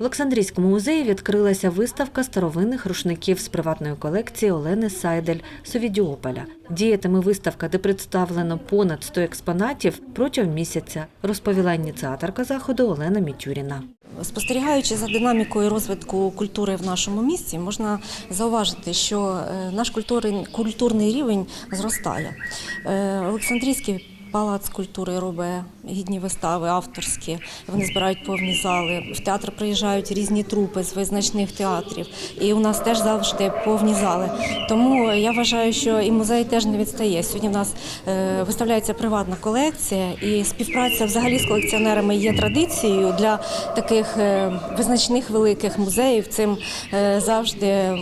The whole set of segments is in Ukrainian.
Олександрійському музеї відкрилася виставка старовинних рушників з приватної колекції Олени Сайдель Совідіополя. Діятиме виставка, де представлено понад 100 експонатів протягом місяця, розповіла ініціаторка заходу Олена Мітюріна. Спостерігаючи за динамікою розвитку культури в нашому місті, можна зауважити, що е, наш культурний рівень зростає. Е, Олександрійський палац культури робить гідні вистави, авторські. Вони збирають повні зали. В театр приїжджають різні трупи з визначних театрів. І у нас теж завжди повні зали. Тому я вважаю, що і музей теж не відстає. Сьогодні в нас е, виставляється приватна колекція, і співпраця взагалі з колекціонерами є традицією для таких е, визначних великих музеїв. Цим е, завжди.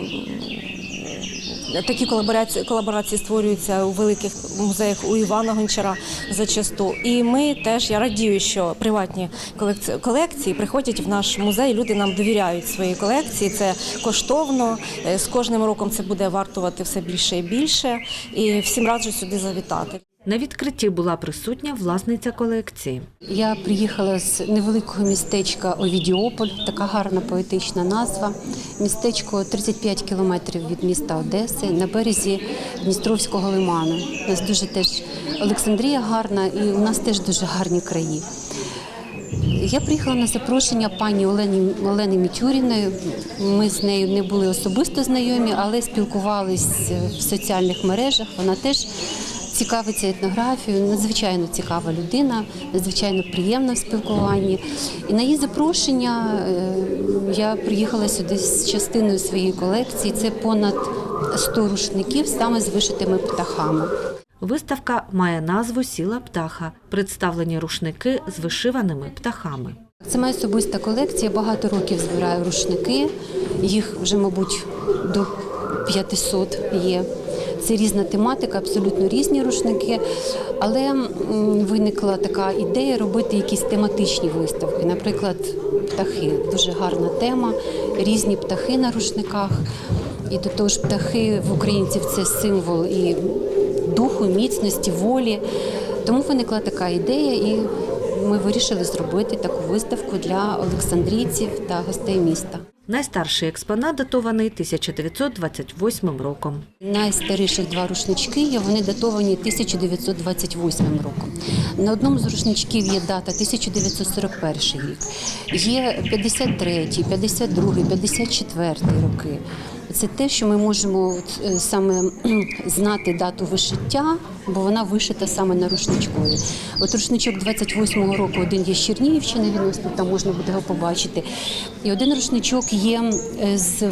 Такі колаборації, колаборації створюються у великих музеях у Івана Гончара зачасту. І ми теж я радію, що приватні колекції, колекції приходять в наш музей. Люди нам довіряють свої колекції. Це коштовно. Е, З кожним роком це буде вартувати все більше і більше. І всім раджу сюди завітати. На відкритті була присутня власниця колекції. Я приїхала з невеликого містечка Овідіополь, така гарна поетична назва. Містечко 35 кілометрів від міста Одеси на березі Дністровського лиману. У нас дуже теж Олександрія гарна, і у нас теж дуже гарні краї. Я приїхала на запрошення пані Олени, Олени Мітюріної. Ми з нею не були особисто знайомі, але спілкувались в соціальних мережах. Вона теж цікавиться етнографією, надзвичайно цікава людина, надзвичайно приємна в спілкуванні. І на її запрошення е, я приїхала сюди з частиною своєї колекції. Це понад 100 рушників саме з вишитими птахами. Виставка має назву Сіла птаха, представлені рушники з вишиваними птахами. Це моя особиста колекція. Багато років збираю рушники. Їх вже, мабуть, до 500 є. Це різна тематика, абсолютно різні рушники. Але виникла така ідея робити якісь тематичні виставки. Наприклад, птахи дуже гарна тема, різні птахи на рушниках. І до того ж, птахи в українців це символ і духу, міцності, волі. Тому виникла така ідея, і ми вирішили зробити таку виставку для олександрійців та гостей міста. Найстарший експонат датований 1928 роком. Найстаріші два рушнички є, вони датовані 1928 роком. На одному з рушничків є дата 1941 рік. Є 53, 52, 54 роки. Це те, що ми можемо е, саме знати дату вишиття, бо вона вишита саме на рушничкові. От рушничок 28-го року один є з Чернігівщини, він ось тут там можна буде його побачити. І один рушничок є е, з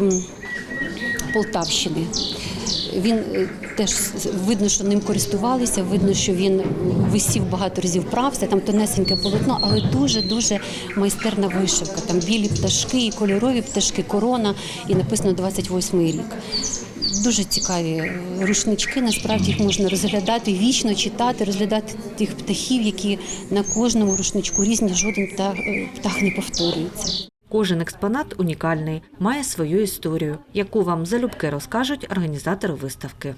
Полтавщини. Він е, теж видно, що ним користувалися, видно, що він висів багато разів прався, там тонесеньке полотно, але дуже-дуже майстерна вишивка. Там білі пташки, і кольорові пташки, корона, і написано 28-й рік. Дуже цікаві е, рушнички. Насправді їх можна розглядати вічно, читати, розглядати тих птахів, які на кожному рушничку різні, жоден птах, е, птах не повторюється. Кожен експонат унікальний, має свою історію, яку вам залюбки розкажуть організатори виставки.